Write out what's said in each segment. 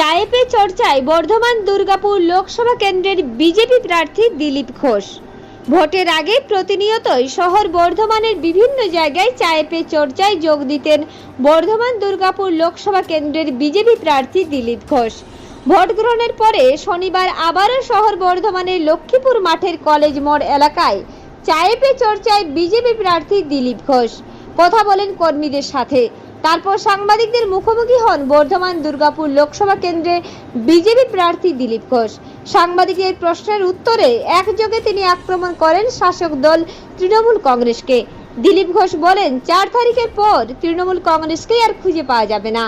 চায়ে পে চর্চায় বর্ধমান দুর্গাপুর লোকসভা কেন্দ্রের বিজেপি প্রার্থী দিলীপ ঘোষ। ভোটের আগে প্রতিনিয়তই শহর বর্ধমানের বিভিন্ন জায়গায় চায়ে পে চর্চায় যোগ দিতেন বর্ধমান দুর্গাপুর লোকসভা কেন্দ্রের বিজেপি প্রার্থী দিলীপ ঘোষ। ভোট গ্রহণের পরে শনিবার আবারও শহর বর্ধমানের লক্ষ্মীপুর মাঠের কলেজ মোড় এলাকায় চায়ে পে চর্চায় বিজেপি প্রার্থী দিলীপ ঘোষ। কথা বলেন কর্মীদের সাথে। তারপর সাংবাদিকদের মুখোমুখি হন বর্ধমান দুর্গাপুর লোকসভা কেন্দ্রে বিজেপি প্রার্থী দিলীপ ঘোষ। সাংবাদিকদের প্রশ্নের উত্তরে একযোগে তিনি আক্রমণ করেন শাসক দল তৃণমূল কংগ্রেসকে। দিলীপ ঘোষ বলেন, চার তারিখের পর তৃণমূল কংগ্রেসকে আর খুঁজে পাওয়া যাবে না।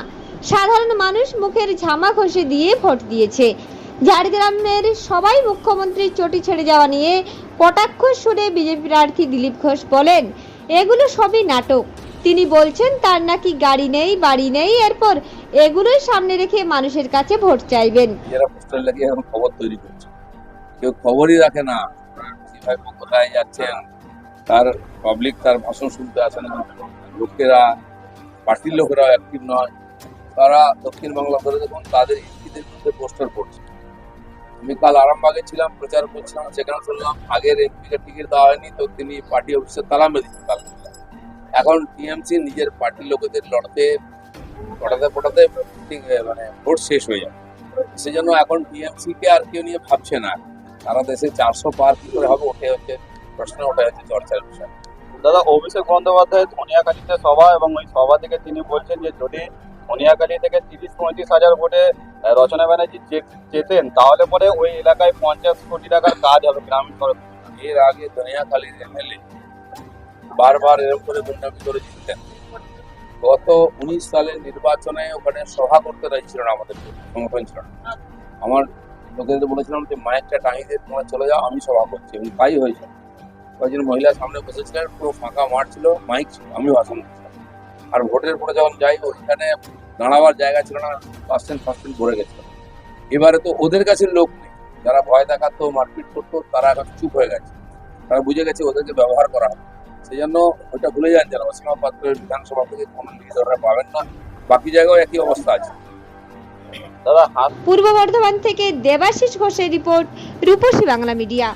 সাধারণ মানুষ মুখের ঝামা ঘষে দিয়ে ভোট দিয়েছে। ঝাড়গ্রামের সবাই মুখ্যমন্ত্রীর চটি ছেড়ে যাওয়া নিয়ে কটাক্ষ সুরে বিজেপি প্রার্থী দিলীপ ঘোষ বলেন, এগুলো সবই নাটক। তিনি বলছেন, তার নাকি গাড়ি নেই, বাড়ি নেই, এরপর এগুলোই সামনে রেখে মানুষের কাছে ভোট চাইবেন। যারা পোস্টার লাগিয়ে এখন খবর তৈরি করছে। কেউ খবরই রাখে না। কোথায় যাচ্ছেন? তার পাবলিক তার ভাষণ শুনতে আসে না। লোকেরা, পার্টির লোকেরা অ্যাক্টিভ নয়। তারা দক্ষিণ বাংলা ধরে দেখুন, তাদের এমপিদের বিরুদ্ধে পোস্টার করছে আমি কাল আরামবাগে ছিলাম, প্রচার করছিলাম, সেখানে শুনলাম আগের এমপিকে টিকিট দেওয়া হয়নি, তো তিনি পার্টি অফিসে তালা মেরে দিচ্ছেন কাল এখন টিএমসি নিজের পার্টির লোকেদের লড়তে পটাতে পটাতে মানে ভোট শেষ হয়ে যায় সেজন্য এখন টিএমসি কে আর কেউ নিয়ে ভাবছে না। সারা দেশে চারশো পার কি করে হবে ওঠে হচ্ছে প্রশ্ন ওঠে হচ্ছে চর্চার বিষয়। দাদা অভিষেক বন্দ্যোপাধ্যায় ধনিয়াকালীতে সভা এবং ওই সভা থেকে তিনি বলছেন যে যদি ধনিয়াকালী থেকে তিরিশ পঁয়ত্রিশ হাজার ভোটে রচনা ব্যানার্জি জেতেন তাহলে পরে ওই এলাকায় পঞ্চাশ কোটি টাকার কাজ হবে গ্রামীণ সড়ক। এর আগে দুনিয়াখালীর এমএলএ বারবার এরকম করে গুন্ডামি করে জিততেন গত উনিশ সালের নির্বাচনে ওখানে সভা করতে রাজি ছিল না আমাদের সংগঠন ছিল না। আমার লোকেদের বলেছিলাম যে মাইকটা টাঙিয়ে দিয়ে তোমরা চলে যাও আমি সভা করছি। এবং তাই হয়েছে কয়েকজন মহিলা সামনে বসেছিলেন পুরো ফাঁকা মাঠ ছিল মাইক ছিল, আমি ভাষণ আর ভোটের পরে যখন যাই ওইখানে দাঁড়াবার জায়গা ছিল না ফার্স্ট স্ট্যান্ড ভরে গেছিল এবারে তো ওদের কাছে লোক নেই। যারা ভয় দেখাতো মারপিট করতো তারা এখন চুপ হয়ে গেছে। তারা বুঝে গেছে ওদেরকে ব্যবহার করা হবে সেই জন্য ওইটা ভুলে যান যারা অসীমা পাত্রের বিধানসভা থেকে কোনো লিডাররা পাবেন না। বাকি জায়গায় একই অবস্থা আছে। দাদা পূর্ব বর্ধমান থেকে দেবাশিস ঘোষের রিপোর্ট রূপসী বাংলা মিডিয়া।